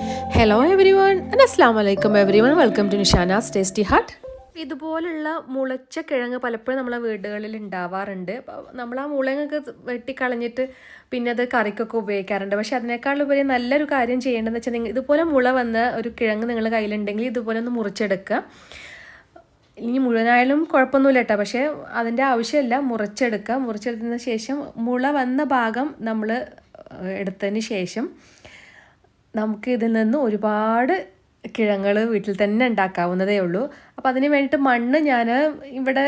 Hello everyone അസ്സാം വലൈക്കും everyone welcome to Nishana's tasty heart ഇതുപോലുള്ള മുളച്ച കിഴങ്ങ് പലപ്പോഴും നമ്മളെ വീടുകളിൽ ഉണ്ടാവാറുണ്ട്. നമ്മൾ ആ മുളങ്ങൊക്കെ വെട്ടിക്കളഞ്ഞിട്ട് പിന്നെ അത് കറിക്കൊക്കെ ഉപയോഗിക്കാറുണ്ട്. പക്ഷെ അതിനേക്കാൾ ഉപരി നല്ലൊരു കാര്യം ചെയ്യേണ്ടതെന്ന് വെച്ചാൽ നിങ്ങൾ ഇതുപോലെ മുള വന്ന ഒരു കിഴങ്ങ് നിങ്ങൾ കയ്യിലുണ്ടെങ്കിൽ ഇതുപോലെ ഒന്ന് മുറിച്ചെടുക്കുക. ഇനി മുഴുവനായാലും കുഴപ്പമൊന്നുമില്ല കേട്ടോ. പക്ഷേ അതിന്റെ ആവശ്യമില്ല മുറിച്ചെടുക്കുക. മുറിച്ചെടുത്തതിന് ശേഷം മുള വന്ന ഭാഗം നമ്മൾ എടുത്തതിന് ശേഷം നമുക്ക് ഇതിൽ നിന്ന് ഒരുപാട് കിഴങ്ങൾ വീട്ടിൽ തന്നെ ഉണ്ടാക്കാവുന്നതേ ഉള്ളൂ. അപ്പോൾ അതിന് വേണ്ടിയിട്ട് മണ്ണ് ഞാൻ ഇവിടെ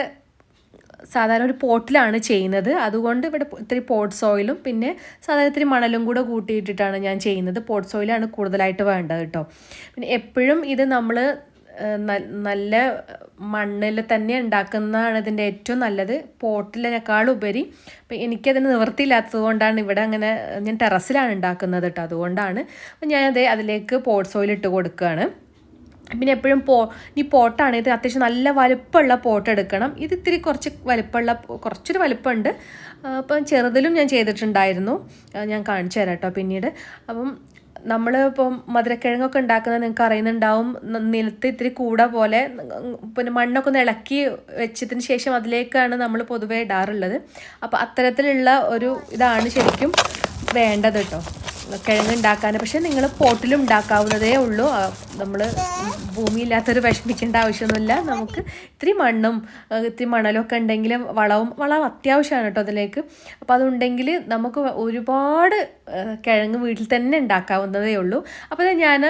സാധാരണ ഒരു പോട്ടിലാണ് ചെയ്യുന്നത്. അതുകൊണ്ട് ഇവിടെ ഇത്തിരി പോട്ട് സോയിലും പിന്നെ സാധാരണ ഇത്തിരി മണലും കൂടെ കൂട്ടിയിട്ടിട്ടാണ് ഞാൻ ചെയ്യുന്നത്. പോട്ട് സോയിലാണ് കൂടുതലായിട്ട് വേണ്ടത് കേട്ടോ. പിന്നെ എപ്പോഴും ഇത് നമ്മൾ നല്ല മണ്ണിൽ തന്നെ ഉണ്ടാക്കുന്നതാണ് ഇതിന്റെ ഏറ്റവും നല്ലത്. പോട്ടിലിനേക്കാളുപരി അപ്പം എനിക്കതിന് നിവൃത്തിയില്ലാത്തത് കൊണ്ടാണ് ഇവിടെ അങ്ങനെ ഞാൻ ടെറസിലാണ് ഉണ്ടാക്കുന്നത് കേട്ടോ അതുകൊണ്ടാണ്. അപ്പം ഞാനത് അതിലേക്ക് പോട്ട് സോയിൽ ഇട്ട് കൊടുക്കുകയാണ്. പിന്നെ എപ്പോഴും പോ ഈ പോട്ടാണ് ഇത് അത്യാവശ്യം നല്ല വലുപ്പമുള്ള പോട്ട് എടുക്കണം. ഇത് ഇത്തിരി കുറച്ച് വലുപ്പമുള്ള കുറച്ചൊരു വലുപ്പമുണ്ട്. അപ്പം ചെറുതിലും ഞാൻ ചെയ്തിട്ടുണ്ടായിരുന്നു. ഞാൻ കാണിച്ചു തരാം കേട്ടോ പിന്നീട്. അപ്പം നമ്മൾ ഇപ്പം മധുരക്കിഴങ്ങൊക്കെ ഉണ്ടാക്കുന്നത് നിങ്ങൾക്ക് അറിയുന്നുണ്ടാവും. നിലത്ത് ഇത്തിരി കൂട പോലെ പിന്നെ മണ്ണൊക്കെ ഒന്ന് ഇളക്കി വെച്ചതിന് ശേഷം അതിലേക്കാണ് നമ്മൾ പൊതുവേ ഇടാറുള്ളത്. അപ്പോൾ അത്തരത്തിലുള്ള ഒരു ഇതാണ് ശരിക്കും വേണ്ടത് കേട്ടോ. കിഴങ്ങ് ഉണ്ടാക്കാൻ പക്ഷെ നിങ്ങൾ പോട്ടിലും ഉണ്ടാക്കാവുന്നതേ ഉള്ളൂ നമ്മൾ ഭൂമിയില്ലാത്തൊരു വിഷമിക്കേണ്ട ആവശ്യമൊന്നുമില്ല. നമുക്ക് ഇത്തിരി മണ്ണും ഇത്തിരി മണലൊക്കെ ഉണ്ടെങ്കിൽ വളവും വളം അത്യാവശ്യമാണ് കേട്ടോ അതിലേക്ക്. അപ്പോൾ അതുണ്ടെങ്കിൽ നമുക്ക് ഒരുപാട് കിഴങ്ങ് വീട്ടിൽ തന്നെ ഉണ്ടാക്കാവുന്നതേ ഉള്ളൂ. അപ്പോൾ ഞാൻ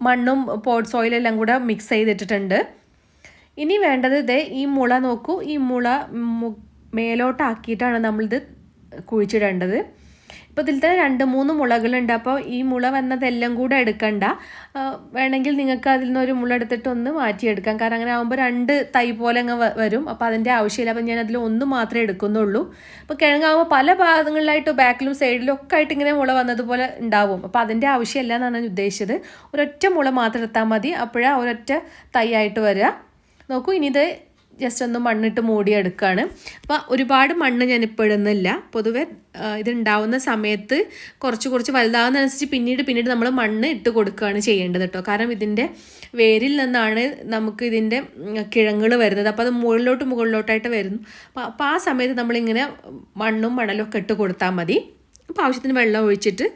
മണ്ണും പോട്ട് സോയിലെല്ലാം കൂടെ മിക്സ് ചെയ്തിട്ടിട്ടുണ്ട്. ഇനി വേണ്ടത് ഇതേ ഈ മുള നോക്കൂ. ഈ മുള മേലോട്ടാക്കിയിട്ടാണ് നമ്മളിത് കുഴിച്ചിടേണ്ടത്. ഇപ്പോൾ ഇതിൽ തന്നെ രണ്ട് മൂന്ന് മുളകളുണ്ട്. അപ്പോൾ ഈ മുള വന്നതെല്ലാം കൂടെ എടുക്കണ്ട. വേണമെങ്കിൽ നിങ്ങൾക്ക് അതിൽ നിന്ന് ഒരു മുള എടുത്തിട്ട് ഒന്ന് മാറ്റിയെടുക്കാം. കാരണം അങ്ങനെ ആകുമ്പോൾ രണ്ട് തൈ പോലെ അങ്ങ് വരും. അപ്പോൾ അതിന്റെ ആവശ്യമില്ല. അപ്പോൾ ഞാൻ അതിൽ ഒന്ന് മാത്രമേ എടുക്കുന്നുള്ളൂ. അപ്പോൾ കിഴങ്ങാകുമ്പോൾ പല ഭാഗങ്ങളിലായിട്ട് ബാക്കിലും സൈഡിലും ഒക്കെ ആയിട്ട് ഇങ്ങനെ മുള വന്നതുപോലെ ഉണ്ടാവും. അപ്പോൾ അതിന്റെ ആവശ്യമില്ല എന്നാണ് ഞാൻ ഉദ്ദേശിച്ചത്. ഒരൊറ്റ മുള മാത്രം എടുത്താൽ മതി. അപ്പോഴാണ് ഒരൊറ്റ തൈ ആയിട്ട് വരിക നോക്കൂ ഇനി ഇത് ജസ്റ്റ് ഒന്ന് മണ്ണിട്ട് മൂടിയെടുക്കുകയാണ് അപ്പോൾ ഒരുപാട് മണ്ണ് ഞാൻ ഇപ്പോൾ ഇടുന്നില്ല പൊതുവെ ഇതുണ്ടാവുന്ന സമയത്ത് കുറച്ച് കുറച്ച് വലുതാവുന്നതനുസരിച്ച് പിന്നീട് പിന്നീട് നമ്മൾ മണ്ണ് ഇട്ട് കൊടുക്കുകയാണ് ചെയ്യേണ്ടത് കേട്ടോ കാരണം ഇതിന്റെ വേരിൽ നിന്നാണ് നമുക്ക് ഇതിന്റെ കിഴങ്ങൾ വരുന്നത്. അപ്പോൾ അത് മുകളിലോട്ട് മുകളിലോട്ടായിട്ട് വരുന്നു. അപ്പോൾ അപ്പോൾ ആ സമയത്ത് നമ്മളിങ്ങനെ മണ്ണും മണലും ഒക്കെ ഇട്ട് കൊടുത്താൽ മതി. അപ്പോൾ ആവശ്യത്തിന് വെള്ളം ഒഴിച്ചിട്ട്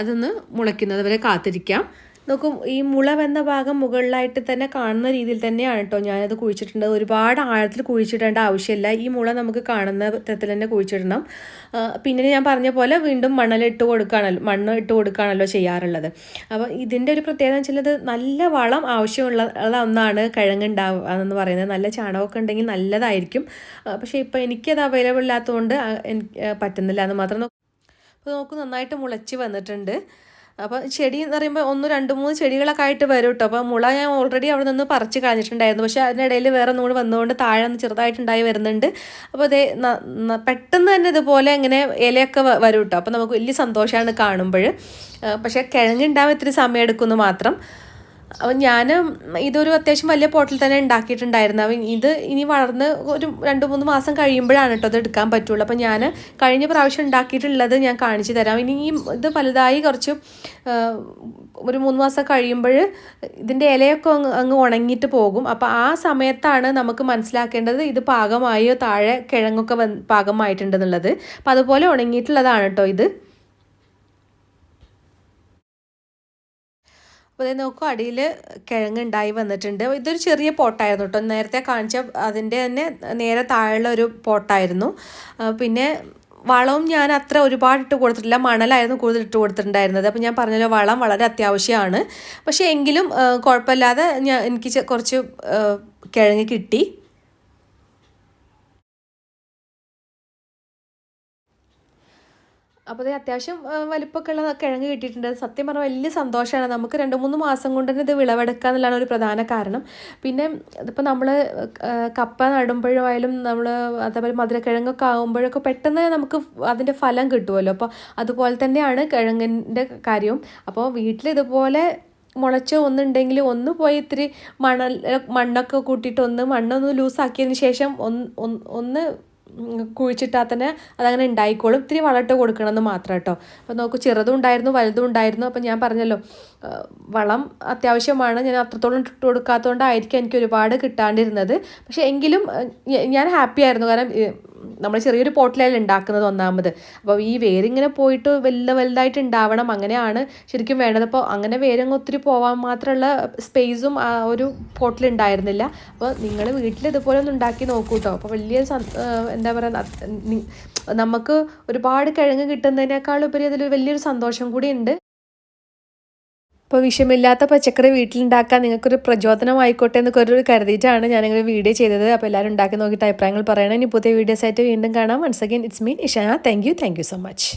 അതൊന്ന് മുളയ്ക്കുന്നത് വരെ കാത്തിരിക്കാം. നോക്കും ഈ മുളവെന്ന ഭാഗം മുകളിലായിട്ട് തന്നെ കാണുന്ന രീതിയിൽ തന്നെയാണ് കേട്ടോ ഞാനത് കുഴിച്ചിട്ടുണ്ട് ഒരുപാട് ആഴത്തിൽ കുഴിച്ചിടേണ്ട ആവശ്യമില്ല. ഈ മുള നമുക്ക് കാണുന്ന തരത്തിൽ തന്നെ കുഴിച്ചിടണം. പിന്നെ ഞാൻ പറഞ്ഞ പോലെ വീണ്ടും മണലിട്ട് കൊടുക്കുകയാണല്ലോ മണ്ണ് ഇട്ട് കൊടുക്കുകയാണല്ലോ ചെയ്യാറുള്ളത്. അപ്പോൾ ഇതിന്റെ ഒരു പ്രത്യേകത വെച്ചാൽ നല്ല വളം ആവശ്യമുള്ള ഒന്നാണ് കിഴങ്ങുണ്ടാവുക എന്ന് പറയുന്നത്. നല്ല ചാണകമൊക്കെ ഉണ്ടെങ്കിൽ നല്ലതായിരിക്കും. പക്ഷേ ഇപ്പോൾ എനിക്കത് അവൈലബിൾ ഇല്ലാത്തതുകൊണ്ട് പറ്റുന്നില്ല എന്ന് മാത്രം അപ്പോൾ നോക്ക് നന്നായിട്ട് മുളച്ച് വന്നിട്ടുണ്ട്. അപ്പോൾ ചെടി എന്ന് പറയുമ്പോൾ ഒന്ന് രണ്ട് മൂന്ന് ചെടികളൊക്കെ ആയിട്ട് വരും കേട്ടോ അപ്പോൾ മുള ഞാൻ ഓൾറെഡി അവിടെ നിന്ന് പറിച്ച് കളഞ്ഞിട്ടുണ്ടായിരുന്നു. പക്ഷേ അതിനിടയിൽ വേറെ നൂണ് വന്നുകൊണ്ട് താഴെ ഒന്ന് ചെറുതായിട്ടുണ്ടായി വരുന്നുണ്ട്. അപ്പോൾ അതേ പെട്ടെന്ന് തന്നെ ഇതുപോലെ ഇങ്ങനെ ഇലയൊക്കെ വരും കേട്ടോ അപ്പോൾ നമുക്ക് വലിയ സന്തോഷമാണ് കാണുമ്പോൾ പക്ഷേ കിഴങ്ങുണ്ടാവാൻ ഇത്തിരി സമയം എടുക്കുമെന്ന് മാത്രം. അപ്പം ഞാൻ ഇതൊരു അത്യാവശ്യം വലിയ പോട്ടിൽ തന്നെ ഉണ്ടാക്കിയിട്ടുണ്ടായിരുന്നു. അപ്പം ഇത് ഇനി വളർന്ന് ഒരു രണ്ട് മൂന്ന് മാസം കഴിയുമ്പോഴാണ് കേട്ടോ അത് എടുക്കാൻ പറ്റുള്ളൂ. അപ്പം ഞാൻ കഴിഞ്ഞ പ്രാവശ്യം ഉണ്ടാക്കിയിട്ടുള്ളത് ഞാൻ കാണിച്ചു തരാം. ഇനി ഈ ഇത് വലുതായി കുറച്ച് ഒരു മൂന്ന് മാസം കഴിയുമ്പോൾ ഇതിന്റെ ഇലയൊക്കെ അങ്ങ് ഉണങ്ങിയിട്ട് പോകും. അപ്പോൾ ആ സമയത്താണ് നമുക്ക് മനസ്സിലാക്കേണ്ടത് ഇത് പാകമായോ താഴെ കിഴങ്ങൊക്കെ വന്ന് പാകമായിട്ടുണ്ടെന്നുള്ളത്. അപ്പോൾ അതുപോലെ ഉണങ്ങിയിട്ടുള്ളതാണ് കേട്ടോ ഇത്. അപ്പോൾ ഇതേ നോക്കൂ അടിയിൽ കിഴങ്ങ് ഉണ്ടായി വന്നിട്ടുണ്ട് ഇതൊരു ചെറിയ പോട്ടായിരുന്നു കേട്ടോ. നേരത്തെ കാണിച്ച അതിന്റെ തന്നെ നേരെ താഴെയുള്ള ഒരു പോട്ടായിരുന്നു. പിന്നെ വളവും ഞാൻ അത്ര ഒരുപാട് ഇട്ട് കൊടുത്തിട്ടില്ല. മണലായിരുന്നു കൂടുതൽ ഇട്ട് കൊടുത്തിട്ടുണ്ടായിരുന്നത്. അപ്പോൾ ഞാൻ പറഞ്ഞല്ലോ വളം വളരെ അത്യാവശ്യമാണ്. പക്ഷേ എങ്കിലും കുഴപ്പമില്ലാതെ ഞാൻ എനിക്ക് കുറച്ച് കിഴങ്ങ് കിട്ടി. അപ്പോൾ അത് അത്യാവശ്യം വലിപ്പമൊക്കെ ഉള്ള കിഴങ്ങ് കിട്ടിയിട്ടുണ്ട്. സത്യം പറഞ്ഞാൽ വലിയ സന്തോഷമാണ് നമുക്ക് രണ്ട് മൂന്ന് മാസം കൊണ്ട് തന്നെ ഇത് വിളവെടുക്കുക എന്നുള്ളതാണ് ഒരു പ്രധാന കാരണം. പിന്നെ ഇതിപ്പോൾ നമ്മൾ കപ്പ നടുമ്പോഴായാലും നമ്മൾ അതേപോലെ മധുരക്കിഴങ്ങൊക്കെ ആകുമ്പോഴൊക്കെ പെട്ടെന്ന് നമുക്ക് അതിന്റെ ഫലം കിട്ടുമല്ലോ അപ്പോൾ അതുപോലെ തന്നെയാണ് കിഴങ്ങിന്റെ കാര്യവും. അപ്പോൾ വീട്ടിൽ ഇതുപോലെ മുളച്ച് ഒന്നുണ്ടെങ്കിൽ ഒന്ന് പോയി ഇത്തിരി മണൽ മണ്ണൊക്കെ കൂട്ടിയിട്ട് ഒന്ന് മണ്ണൊന്ന് ലൂസാക്കിയതിന് ശേഷം ഒന്ന് ഒന്ന് കുഴിച്ചിട്ടാൽ തന്നെ അതങ്ങനെ ഉണ്ടായിക്കോളും. ഇത്തിരി വളമിട്ട് കൊടുക്കണമെന്ന് മാത്രം കേട്ടോ. അപ്പോൾ നമുക്ക് ചെറുതും ഉണ്ടായിരുന്നു വലുതും ഉണ്ടായിരുന്നു. അപ്പോൾ ഞാൻ പറഞ്ഞല്ലോ വളം അത്യാവശ്യമാണ്. ഞാൻ അത്രത്തോളം ഇട്ട് കൊടുക്കാത്തതുകൊണ്ടായിരിക്കും എനിക്ക് ഒരുപാട് കിട്ടാണ്ടിരുന്നത്. പക്ഷേ എങ്കിലും ഞാൻ ഹാപ്പി ആയിരുന്നു കാരണം നമ്മൾ ചെറിയൊരു പോട്ടിലല്ല ഉണ്ടാക്കുന്നത് ഒന്നാമത്. അപ്പോൾ ഈ വേരിങ്ങനെ പോയിട്ട് വലുത് വലുതായിട്ട് ഉണ്ടാവണം അങ്ങനെയാണ് ശരിക്കും വേണ്ടത്. അപ്പോൾ അങ്ങനെ വേരങ്ങ് ഒത്തിരി പോകാൻ മാത്രമുള്ള സ്പേസും ആ ഒരു പോട്ടിൽ ഉണ്ടായിരുന്നില്ല അപ്പോൾ നിങ്ങൾ വീട്ടിൽ ഇതുപോലെ ഒന്ന് ഉണ്ടാക്കി നോക്കൂ കേട്ടോ അപ്പോൾ വലിയ എന്താ പറയുക നമുക്ക് ഒരുപാട് കിഴങ്ങ് കിട്ടുന്നതിനേക്കാൾ ഉപരി അതിൽ വലിയൊരു സന്തോഷം കൂടി ഉണ്ട്. അപ്പോൾ വിഷമില്ലാത്ത പച്ചക്കറി വീട്ടിലുണ്ടാക്കാൻ നിങ്ങൾക്കൊരു പ്രചോദനമായിക്കോട്ടെ എന്നൊക്കെ ഒരു കരുതിയിട്ടാണ് ഞാനിങ്ങനെ വീഡിയോ ചെയ്തത്. അപ്പോൾ എല്ലാവരും ഉണ്ടാക്കി നോക്കിയിട്ട് അഭിപ്രായങ്ങൾ പറയണം. ഇനി പുതിയ വീഡിയോസ് ആയിട്ട് വീണ്ടും കാണാം. Once again it's me Ishana thank you thank you so much